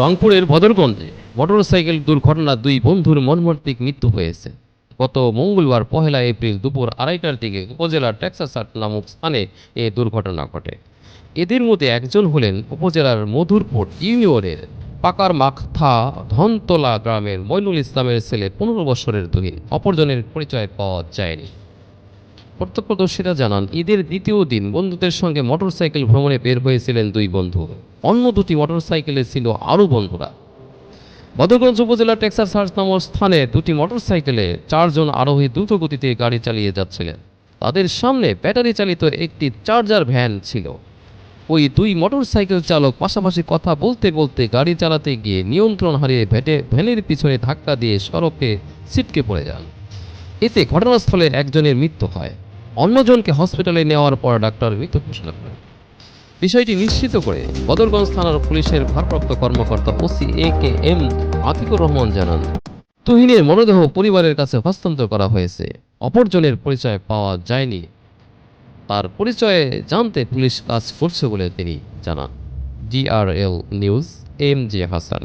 রংপুরের বদরগঞ্জে মোটরসাইকেল দুর্ঘটনা দুই বন্ধুর মর্মান্তিক মৃত্যু হয়েছে। গত মঙ্গলবার পহেলা এপ্রিল দুপুর আড়াইটার দিকে উপজেলার টেক্সাসাট নামক স্থানে এ দুর্ঘটনা ঘটে। এদের মধ্যে একজন হলেন উপজেলার মধুরপুর ইউনিয়নের পাকার মাখথা ধনতলা গ্রামের মইনুল ইসলামের ছেলে পনেরো বছরের দুই। অপরজনের পরিচয় পাওয়া যায়নি। প্রত্যক্ষদর্শীরা জানান, ঈদের দ্বিতীয় দিন বন্ধুদের সঙ্গে মোটরসাইকেল ভ্রমণে বের হয়েছিলেন দুই বন্ধু। অন্য দুটি মোটরসাইকেলে ছিল আরও বন্ধুরা। বদরগঞ্জ উপজেলার টেক্সাস সার্চ নামক স্থানে দুটি মোটরসাইকেলে চারজন আরোহী দ্রুত গতিতে গাড়ি চালিয়ে যাচ্ছিলেন। তাদের সামনে ব্যাটারি চালিত একটি চার্জার ভ্যান ছিল। ওই দুই মোটরসাইকেল চালক পাশাপাশি কথা বলতে বলতে গাড়ি চালাতে গিয়ে নিয়ন্ত্রণ হারিয়ে ভেটে, ভ্যানের পিছনে ধাক্কা দিয়ে সড়কে ছিটকে পড়ে যান। এতে ঘটনাস্থলে একজনের মৃত্যু হয়। অন্যজনকে হসপিটালে নেওয়ার পর ডাক্তার মৃত ঘোষণা করেন। বিষয়টি নিশ্চিত করে বদরগঞ্জ থানার পুলিশের ভারপ্রাপ্ত কর্মকর্তা OC A K M Atiqur Rahman জানান, তুহিনের মরদেহ পরিবারের কাছে হস্তান্তর করা হয়েছে। অপরজনের পরিচয় পাওয়া যায়নি। তার পরিচয়ে জানতে পুলিশ কাজ করছে বলে তিনি জানান। DRL news, M J Hasan.